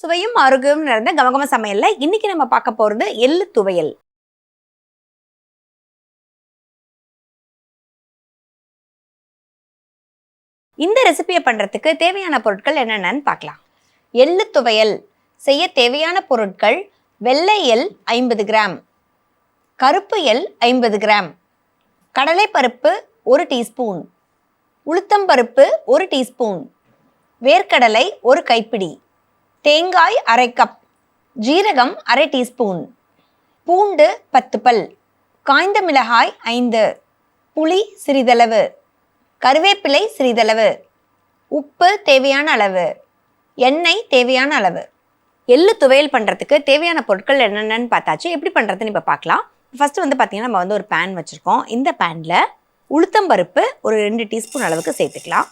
சுவையும் ஆரோக்கியமும் நிறைந்த கமகம சமையல்ல இன்னைக்கு நம்ம பார்க்க போறது எள்ளு துவையல். இந்த ரெசிபியை பண்றதுக்கு தேவையான பொருட்கள் என்னென்னன்னு பார்க்கலாம். எள்ளு துவையல். செய்ய தேவையான பொருட்கள் வெள்ளை எள் ஐம்பது கிராம். கருப்பு எள் ஐம்பது கிராம். கடலைப்பருப்பு ஒரு டீஸ்பூன். உளுத்தம்பருப்பு ஒரு டீஸ்பூன். வேர்க்கடலை ஒரு கைப்பிடி. தேங்காய் அரை கப் ஜீரகம் அரை டீஸ்பூன் பூண்டு பத்து பல் காய்ந்த மிளகாய் ஐந்து புளி சிறிதளவு கருவேப்பிலை சிறிதளவு உப்பு தேவையான அளவு எண்ணெய் தேவையான அளவு. எள்ளு துவையல் பண்ணுறதுக்கு தேவையான பொருட்கள் என்னென்னன்னு பார்த்தாச்சு. எப்படி பண்ணுறதுன்னு இப்போ பார்க்கலாம். ஃபஸ்ட்டு வந்து பார்த்திங்கன்னா நம்ம வந்து ஒரு பேன் வச்சுருக்கோம். இந்த பேனில் உளுத்தம்பருப்பு ஒரு ரெண்டு டீஸ்பூன் அளவுக்கு சேர்த்துக்கலாம்.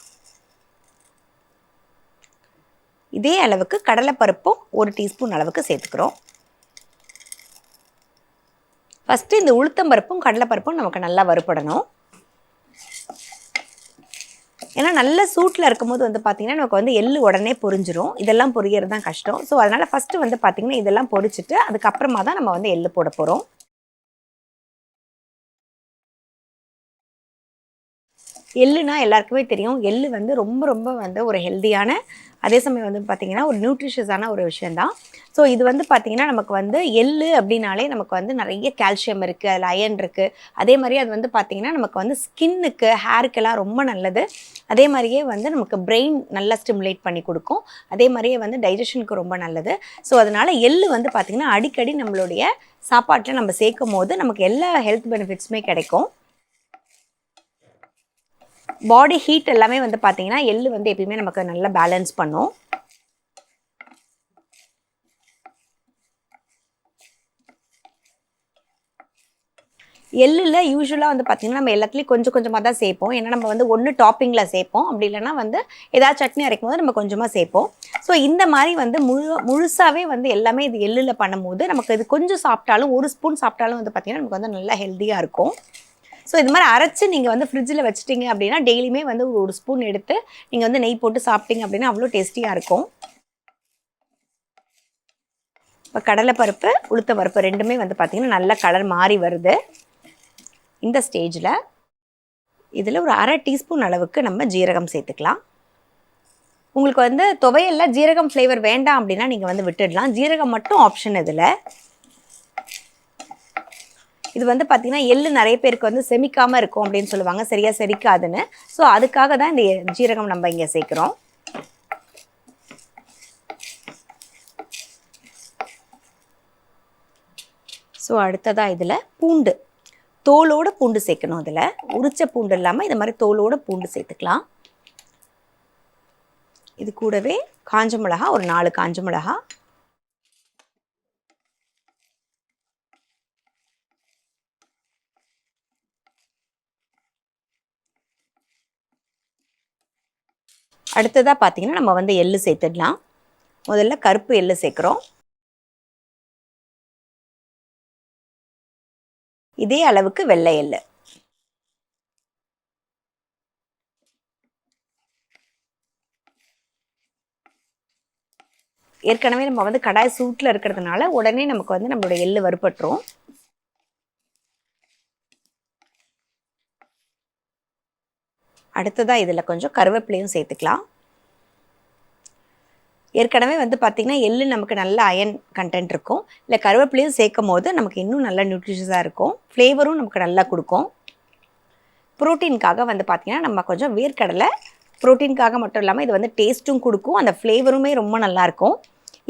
இதே அளவுக்கு கடலைப்பருப்பும் ஒரு டீஸ்பூன் அளவுக்கு சேர்த்துக்கிறோம். ஃபஸ்ட்டு இந்த உளுத்தம்பருப்பும் கடலைப்பருப்பும் நமக்கு நல்லா வறுபடணும். ஏன்னா நல்ல சூட்டில் இருக்கும்போது வந்து பார்த்திங்கன்னா நமக்கு வந்து எள்ளு உடனே பொரிஞ்சிரும். இதெல்லாம் பொரியறது தான் கஷ்டம். ஸோ அதனால் ஃபஸ்ட்டு வந்து பார்த்திங்கன்னா இதெல்லாம் பொரிச்சிட்டு அதுக்கப்புறமா தான் நம்ம வந்து எள்ளு போட போகிறோம் எள்ளுனா எல்லாருக்குமே தெரியும். எள்ளு வந்து ரொம்ப ரொம்ப வந்து ஒரு ஹெல்த்தியான அதே சமயம் வந்து பார்த்திங்கன்னா ஒரு நியூட்ரிஷியஸான ஒரு விஷயந்தான் ஸோ இது வந்து பார்த்திங்கன்னா நமக்கு வந்து எள்ளு அப்படின்னாலே நமக்கு வந்து நிறைய கால்சியம் இருக்குது அதில் அயன் இருக்குது அதே மாதிரி அது வந்து பார்த்திங்கன்னா நமக்கு வந்து ஸ்கின்னுக்கு ஹேருக்கெல்லாம் ரொம்ப நல்லது. அதே மாதிரியே வந்து நமக்கு பிரெயின் நல்லா ஸ்டிமுலேட் பண்ணி கொடுக்கும். அதே மாதிரியே வந்து டைஜஷனுக்கு ரொம்ப நல்லது. ஸோ அதனால் எள்ளு வந்து பார்த்திங்கன்னா அடிக்கடி நம்மளுடைய சாப்பாட்டில் நம்ம சேர்க்கும் போது நமக்கு எல்லா ஹெல்த் பெனிஃபிட்ஸுமே கிடைக்கும். பாடி ஹீட் எல்லாமே வந்து பார்த்தீங்கன்னா எள்ளு வந்து எப்பயுமே நமக்கு நல்லா பேலன்ஸ் பண்ணும். எள்ளில் யூஸ்வலாக வந்து பார்த்திங்கன்னா நம்ம எல்லாத்துலேயும் கொஞ்சம் கொஞ்சமாக தான் சேர்ப்போம் ஏன்னா நம்ம வந்து ஒன்று டாப்பிங்கில் சேர்ப்போம் அப்படி இல்லைன்னா வந்து ஏதாவது சட்னி அரைக்கும் போது நம்ம கொஞ்சமாக சேர்ப்போம் ஸோ இந்த மாதிரி வந்து முழு முழுசாகவே வந்து எல்லாமே இது எள்ளில் பண்ணும்போது நமக்கு இது கொஞ்சம் சாப்பிட்டாலும் ஒரு ஸ்பூன் சாப்பிட்டாலும் வந்து பார்த்திங்கன்னா நமக்கு வந்து நல்லா ஹெல்த்தியாக இருக்கும். ஸோ இது மாதிரி அரைச்சி நீங்கள் வந்து ஃப்ரிட்ஜில் வச்சிட்டிங்க அப்படின்னா டெய்லியுமே வந்து ஒரு ஒரு ஸ்பூன் எடுத்து நீங்கள் வந்து நெய் போட்டு சாப்பிட்டீங்க அப்படின்னா அவ்வளோ டேஸ்டியாக இருக்கும். இப்போ கடலைப்பருப்பு உளுத்த பருப்பு ரெண்டுமே வந்து பார்த்திங்கன்னா நல்ல கலர் மாறி வருது. இந்த ஸ்டேஜில் இதில் ஒரு அரை டீஸ்பூன் அளவுக்கு நம்ம ஜீரகம் சேர்த்துக்கலாம். உங்களுக்கு வந்து துவையல்ல ஜீரகம் ஃப்ளேவர் வேண்டாம் அப்படின்னா நீங்கள் வந்து விட்டுடலாம். ஜீரகம் மட்டும் ஆப்ஷன் இதில். இது வந்து பார்த்திங்கன்னா எள்ளு நிறைய பேருக்கு வந்து செமிக்காமல் இருக்கும் அப்படின்னு சொல்லுவாங்க. சரியாக செரிக்காதுன்னு. ஸோ அதுக்காக தான் இந்த ஜீரகம் நம்ம இங்கே சேர்க்குறோம். ஸோ அடுத்ததாக இதில் பூண்டு. தோலோட பூண்டு சேர்க்கணும் இதில். உரிச்ச பூண்டு இல்லாமல் இது மாதிரி தோலோட பூண்டு சேர்த்துக்கலாம். இது கூடவே காஞ்ச மிளகா ஒரு நாலு காஞ்ச மிளகா. அடுத்ததாக பார்த்தீங்கன்னா நம்ம வந்து எள்ளு சேர்த்துடலாம். முதல்ல கருப்பு எள்ளு சேர்க்குறோம். இதே அளவுக்கு வெள்ளை எள்ளு. ஏற்கனவே நம்ம வந்து கடாய் சூட்டில் இருக்கிறதுனால உடனே நமக்கு வந்து நம்மளோட எள்ளு வறுபட்டுரும். அடுத்ததாக இதில் கொஞ்சம் கருவேப்பிலையும் சேர்த்துக்கலாம். ஏற்கனவே வந்து பார்த்திங்கன்னா எள்ளு நமக்கு நல்ல அயன் கண்டென்ட் இருக்கும். இல்லை கருவேப்பிலையும் சேர்க்கும் போது நமக்கு இன்னும் நல்ல நியூட்ரிஷியஸாக இருக்கும். ஃப்ளேவரும் நமக்கு நல்லா கொடுக்கும். ப்ரோட்டீனுக்காக வந்து பார்த்திங்கன்னா நம்ம கொஞ்சம் வேர்க்கடலை ப்ரோட்டீனுக்காக மட்டும் இல்லாமல் இது வந்து டேஸ்ட்டும் கொடுக்கும். அந்த ஃப்ளேவருமே ரொம்ப நல்லாயிருக்கும்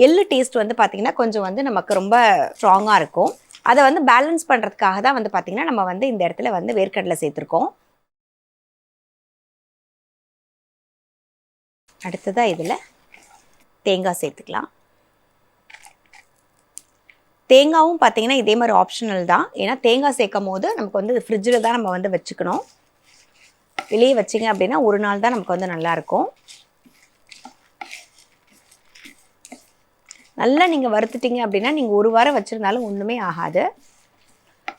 எள்ளு டேஸ்ட் வந்து பார்த்திங்கன்னா கொஞ்சம் வந்து நமக்கு ரொம்ப ஸ்ட்ராங்காக இருக்கும். அதை வந்து பேலன்ஸ் பண்ணுறதுக்காக தான் வந்து பார்த்திங்கன்னா நம்ம வந்து இந்த இடத்துல வந்து வேர்க்கடலை சேர்த்துருக்கோம். அடுத்ததாக இதில் தேங்காய் சேர்த்துக்கலாம். தேங்காவும் பார்த்தீங்கன்னா இதே மாதிரி ஆப்ஷனல் தான். ஏன்னா தேங்காய் சேர்க்கும் போது நமக்கு வந்து ஃப்ரிட்ஜில் தான் நம்ம வந்து வச்சுக்கணும். வெளியே வச்சிங்க அப்படின்னா ஒரு நாள் தான் நமக்கு வந்து நல்லாயிருக்கும் நல்லா நீங்கள் வறுத்துட்டீங்க அப்படின்னா நீங்கள் ஒரு வாரம் வச்சுருந்தாலும் ஒன்றுமே ஆகாது.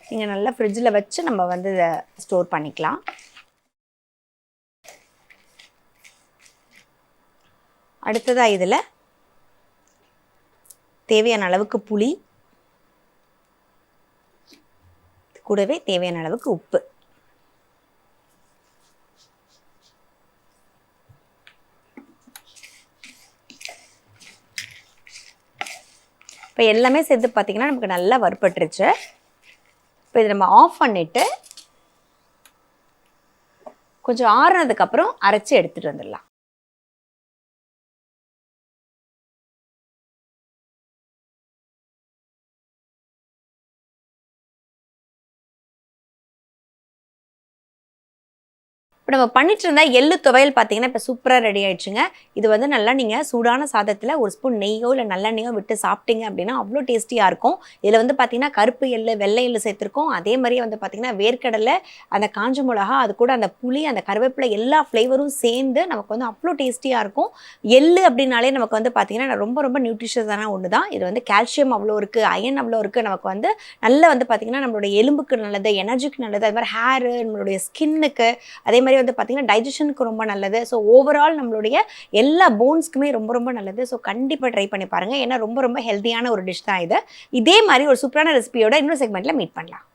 நீங்கள் நல்லா ஃப்ரிட்ஜில் வச்சு நம்ம வந்து இதை ஸ்டோர் பண்ணிக்கலாம். அடுத்ததாக இதில் தேவையான அளவுக்கு புளி கூடவே தேவையான அளவுக்கு உப்பு. இப்போ எல்லாமே சேர்த்து பார்த்தீங்கன்னா நமக்கு நல்லா வறுபட்டுருச்சு. இப்போ இதை நம்ம ஆஃப் பண்ணிவிட்டு கொஞ்சம் ஆறுனதுக்கப்புறம் அரைச்சி எடுத்துகிட்டு வந்துடலாம். இப்போ நம்ம பண்ணிட்டு இருந்தா எள்ளு துவையல் பார்த்தீங்கன்னா இப்போ சூப்பராக ரெடி ஆயிடுச்சுங்க. இது வந்து நல்லா நீங்கள் சூடான சாதத்தில் ஒரு ஸ்பூன் நெய்யோ இல்லை நல்லெண்ணெயோ விட்டு சாப்பிட்டீங்க அப்படின்னா அவ்வளோ டேஸ்டியாக இருக்கும். இதில் வந்து பார்த்தீங்கன்னா கருப்பு எள்ளு வெள்ளை எள்ளு சேர்த்துருக்கோம். அதே மாதிரியே வந்து பார்த்தீங்கன்னா வேர்க்கடலை அந்த காஞ்ச மிளகா அது கூட அந்த புளி அந்த கருவேப்பிலை எல்லா ஃப்ளேவரும் சேர்ந்து நமக்கு வந்து அவ்வளோ டேஸ்டியாக இருக்கும். எள்ளு அப்படின்னாலே நமக்கு வந்து பார்த்தீங்கன்னா ரொம்ப ரொம்ப நியூட்ரிஷியஸான ஒன்று தான் இது வந்து கால்சியம் அவ்வளோ இருக்குது அயன் அவ்வளோ இருக்குது நமக்கு வந்து நல்ல வந்து பார்த்தீங்கன்னா நம்மளுடைய எலும்புக்கு நல்லது எனர்ஜிக்கு நல்லது. அது மாதிரி ஹேரு நம்மளுடைய ஸ்கின்னுக்கு அதே மாதிரி மாதிரி வந்து பார்த்தீங்கன்னா டைஜஷனுக்கு ரொம்ப நல்லது. ஸோ ஓவரால் நம்மளுடைய எல்லா போன்ஸ்க்குமே ரொம்ப ரொம்ப நல்லது. ஸோ கண்டிப்பாக ட்ரை பண்ணி பாருங்கள் ஏன்னா ரொம்ப ரொம்ப ஹெல்த்தியான ஒரு டிஷ் தான் இது. இதே மாதிரி ஒரு சூப்பரான ரெசிபியோட இன்னொரு செக்மெண்ட்டில் மீட் பண்ணலாம்.